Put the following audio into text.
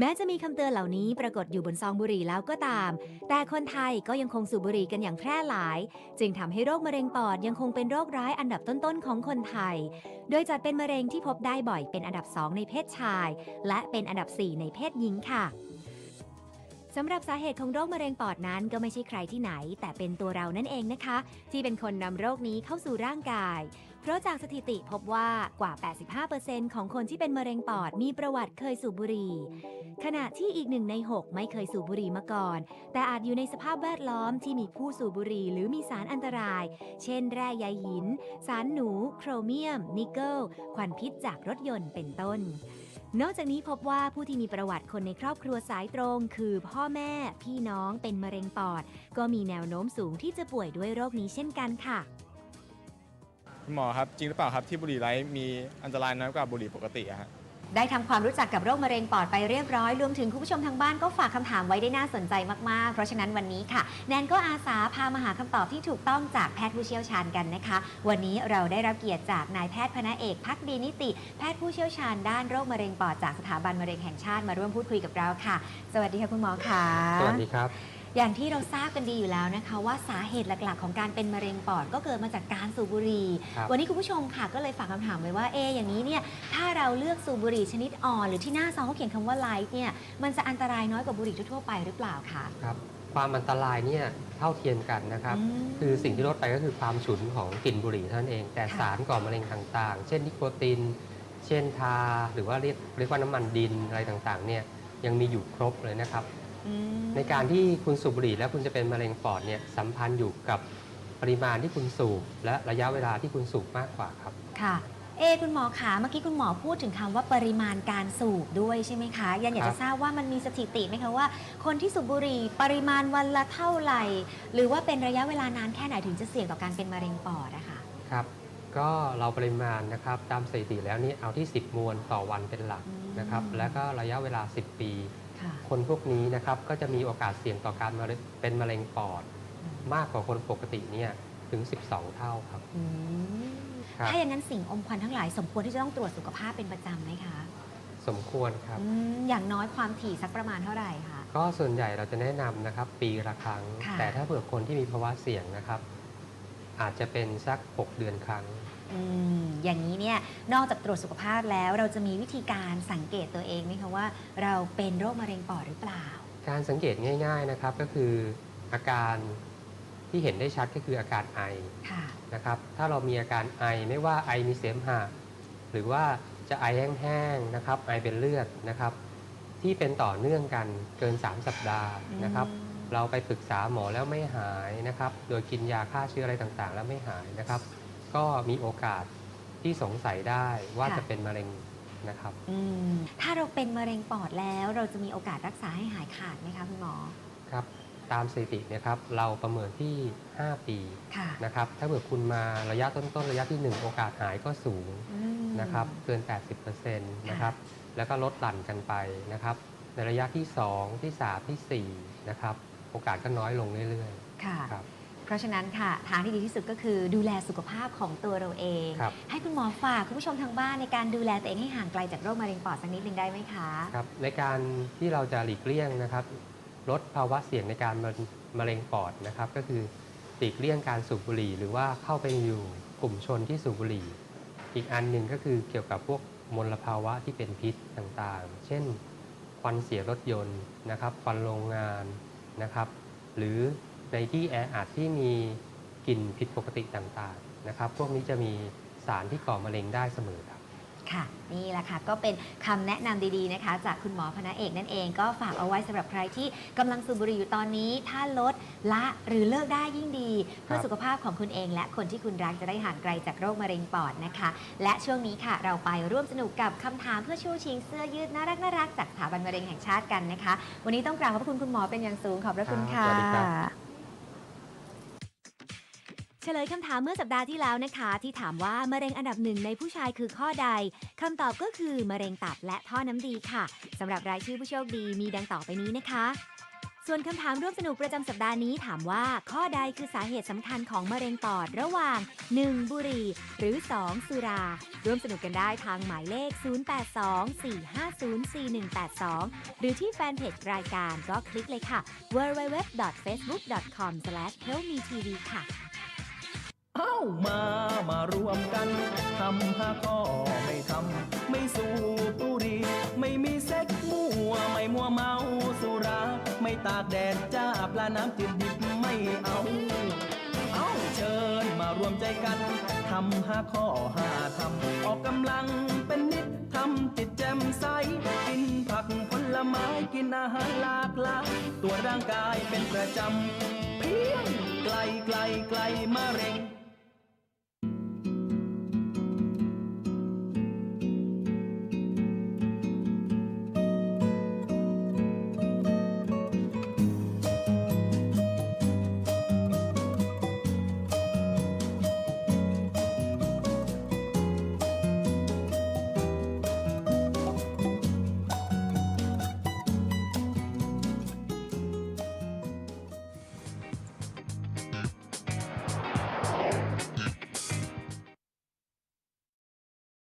แม้จะมีคำเตือนเหล่านี้ปรากฏอยู่บนซองบุหรี่แล้วก็ตาม แต่คนไทยก็ยังคงสูบบุหรี่กันอย่างแพร่หลาย จึงทำให้โรคมะเร็งปอดยังคงเป็นโรคร้ายอันดับต้นๆของคนไทย โดยจัดเป็นมะเร็งที่พบได้บ่อยเป็นอันดับ 2 ในเพศชาย และเป็นอันดับ 4 ในเพศหญิงค่ะสำหรับสาเหตุของโรคมะเร็งปอดนั้นก็ไม่ใช่ใครที่ไหน แต่เป็นตัวเรานั่นเองนะคะ ที่เป็นคนนำโรคนี้เข้าสู่ร่างกาย เพราะจากสถิติพบว่ากว่า 85%ของคนที่เป็นมะเร็งปอดมีประวัติเคยสูบบุหรี่ ขณะที่อีกหนึ่งใน 6 ไม่เคยสูบบุหรี่มาก่อน แต่อาจอยู่ในสภาพแวดล้อมที่มีผู้สูบบุหรี่หรือมีสารอันตราย เช่น แร่ใยหิน สารหนู โครเมียม นิกเกิล ควันพิษจากรถยนต์เป็นต้นนอกจากนี้พบว่าผู้ที่มีประวัติคนในครอบครัวสายตรง คือพ่อแม่ พี่น้องเป็นมะเร็งปอด ก็มีแนวโน้มสูงที่จะป่วยด้วยโรคนี้เช่นกันค่ะ คุณหมอครับ จริงหรือเปล่าครับที่บุหรี่ไร้มีอันตรายน้อยกว่าบุหรี่ปกติอะฮะ ได้ทำความรู้จักกับโรคมะเร็งปอดไปเรียบร้อยรวมถึงคุณผู้ชมทางบ้านก็ฝากคำถามไว้ได้น่าสนใจมาก ๆ เพราะฉะนั้นวันนี้ค่ะ แนนก็อาสาพามาหาคำตอบที่ถูกต้องจากแพทย์ผู้เชี่ยวชาญกันนะคะ วันนี้เราได้รับเกียรติจากนายแพทย์พนะเอกพักดีนิติ แพทย์ผู้เชี่ยวชาญด้านโรคมะเร็งปอดจากสถาบันมะเร็งแห่งชาติมาร่วมพูดคุยกับเราค่ะ สวัสดีค่ะคุณหมอค่ะ สวัสดีครับ อย่างที่เราทราบกันดีอยู่แล้วนะคะ ว่าสาเหตุหลักๆ ของการเป็นมะเร็งปอดก็เกิดมาจากการสูบบุหรี่ ครับวันนี้คุณผู้ชมค่ะก็เลยฝากคำถามไว้ว่าเอะอย่างนี้เนี่ยถ้าเราเลือกสูบบุหรี่ชนิดอ่อน หรือที่หน้าซองเขาเขียนคำว่าไลท์เนี่ยมันจะอันตรายน้อยกว่าบุหรี่ทั่วๆไปหรือเปล่าคะครับความอันตรายเนี่ยเท่าเทียมกันนะครับ อืม คือสิ่งที่ลดไปก็คือความฉุนของกลิ่นบุหรี่เท่านั้นเอง แต่ค่ะ สารก่อมะเร็งต่างๆ เช่นนิโคติน เช่นทา หรือว่าเรียกเรียกว่าน้ำมันดินอะไรต่างๆเนี่ยยังมีอยู่ครบเลยนะครับอืม ในการที่คุณสูบบุหรี่แล้วคุณจะเป็นมะเร็งปอดเนี่ยสัมพันธ์อยู่กับปริมาณที่คุณสูบ และระยะเวลาที่คุณสูบมากกว่าครับ ค่ะ เอะคุณหมอคะเมื่อกี้คุณหมอพูดถึงคำว่าปริมาณการสูบด้วยใช่ไหมคะ ยันอยากครัจะบทราบว่ามันมีสถิติไหมคะว่า คนที่สูบบุหรี่ปริมาณวันละเท่าไหร่ หรือว่าเป็นระยะเวลานานแค่ไหนถึงจะเสี่ยงต่อการเป็นมะเร็งปอดอะคะครับ ก็เราปริมาณนะครับตามสถิติแล้วนี่เอาที่ 10 มวลต่อวันเป็นหลักนะครับอืมแล้วก็ระยะเวลา 10 ปี ค่ะคนพวกนี้นะครับก็จะมีโอกาสเสี่ยงต่อการมะเร็งเป็นมะเร็งปอด มากกว่าคนปกติเนี่ยถึง 12 เท่าครับอืมครับ ถ้าอย่างนั้นสิ่งอมควันทั้งหลายสมควรที่จะต้องตรวจสุขภาพเป็นประจำไหมคะ สมควรครับอืมอย่างน้อยความถี่สักประมาณเท่าไหร่คะ ก็ส่วนใหญ่เราจะแนะนำนะครับ ปีละครั้งค่ะแต่ถ้าเผื่อคนที่มีภาวะเสี่ยงนะครับ อาจจะเป็นสัก 6 เดือนครั้ง อืมอย่างนี้เนี่ยนอกจากตรวจสุขภาพแล้วเราจะมีวิธีการสังเกตตัวเองไหมคะว่า เราเป็นโรคมะเร็งปอดหรือเปล่า การสังเกตง่าย ๆนะครับก็คืออาการที่เห็นได้ชัดก็คืออาการไอค่ะ นะครับถ้าเรามีอาการไอไม่ว่าไอมีเสมหะหรือว่าจะไอแห้งๆนะครับไอเป็นเลือดนะครับที่เป็นต่อเนื่องกันเกิน 3 สัปดาห์นะครับ อืม เราไปปรึกษาหมอแล้วไม่หายนะครับ โดยกินยาฆ่าเชื้ออะไรต่างๆ แล้วไม่หายนะครับ ก็มีโอกาสที่สงสัยได้ว่าค่ะ จะเป็นมะเร็งนะครับ อืมถ้าเราเป็นมะเร็งปอดแล้ว เราจะมีโอกาสรักษาให้หายขาดไหมคะคุณหมอ ครับ ตามสถิตินะครับ เราประเมินที่ 5 ปีค่ะ นะครับ ถ้าเผื่อคุณมาระยะต้นๆ ระยะที่ 1 โอกาสหายก็สูง อืม นะครับเกิน 80%นะครับ แล้วก็ลดหลั่นกันไปนะครับ ในระยะที่ 2 ที่ 3 ทีสี่4นะครับ โอกาสก็น้อยลงเรื่อยค่ะ ๆครับ เพราะฉะนั้นค่ะ ทางที่ดีที่สุดก็คือดูแลสุขภาพของตัวเราเอง ครับ ให้คุณหมอฝากคุณผู้ชมทางบ้านในการดูแลตัวเองให้ห่างไกลจากโรคมะเร็งปอดสักนิดหนึ่งได้ไหมคะ ครับในการที่เราจะหลีกเลี่ยงนะครับ ลดภาวะเสี่ยงในการมะมะเร็งปอดนะครับ ก็คือหลีกเลี่ยงการสูบบุหรี่ หรือว่าเข้าไปอยู่กลุ่มชนที่สูบบุหรี่ อีกอันหนึ่งก็คือเกี่ยวกับพวกมลภาวะที่เป็นพิษต่างๆ เช่น ควันเสียรถยนต์นะครับ ควันโรงงาน นะครับ หรือในที่แออัดที่มีกลิ่นผิดปกติต่างๆนะครับ พวกนี้จะมีสารที่ก่อมะเร็งได้เสมอครับ ค่ะ นี่แหละค่ะ ก็เป็นคำแนะนำดีๆนะคะ จากคุณหมอพนะเอกนั่นเองก็ฝากเอาไว้สำหรับใครที่กำลังสูบบุหรี่อยู่ตอนนี้ถ้าลดละหรือเลิกได้ยิ่งดี เพื่อสุขภาพของคุณเองและคนที่คุณรักจะได้ห่างไกลจากโรคมะเร็งปอดนะคะ และช่วงนี้ค่ะ เราไปร่วมสนุกกับคำถามเพื่อชูชิงเสื้อยืดน่ารักน่ารักๆจากสถาบันมะเร็งแห่งชาติกันนะคะ วันนี้ต้องกราบขอบพระคุณคุณหมอเป็นอย่างสูงขอบพระคุณค่ะบสวัสดีครับ ฉลยคำถามเมื่อสัปดาห์ที่แล้วนะคะ ที่ถามว่ามะเร็งอันดับหนึ่งในผู้ชายคือข้อใดคำตอบก็คือมะเร็งตับและท่อน้ำดีค่ะสำหรับรายชื่อผู้โชคดีมีดังต่อไปนี้นะคะ ส่วนคำถามร่วมสนุกประจำสัปดาห์นี้ถามว่าข้อใดคือสาเหตุสำคัญของมะเร็งปอดระหว่าง 1. บุหรี่ หรือ 2. สุรา ร่วมสนุกกันได้ทางหมายเลข 0824504182 หรือที่แฟนเพจรายการก็คลิกเลยค่ะ www.facebook.com/helpmetv ค่ะ เอ้ามามารวมกันทำห้าข้อไม่ทำไม่สูบบุหรี่ไม่มีเซ็กมั่วไม่มัวเมาสุรา ไม่ตากแดดจ้าปลาน้ำจืดดิบไม่เอาเอ้าเชิญมารวมใจกันทำห้าข้อห้าทำออกกำลังเป็นนิดทำจิตแจ่มใส กินผักผลไม้กินอาหารหลากหลายตัวร่างกายเป็นประจำเพียงไกลไกลไกลมะเร็ง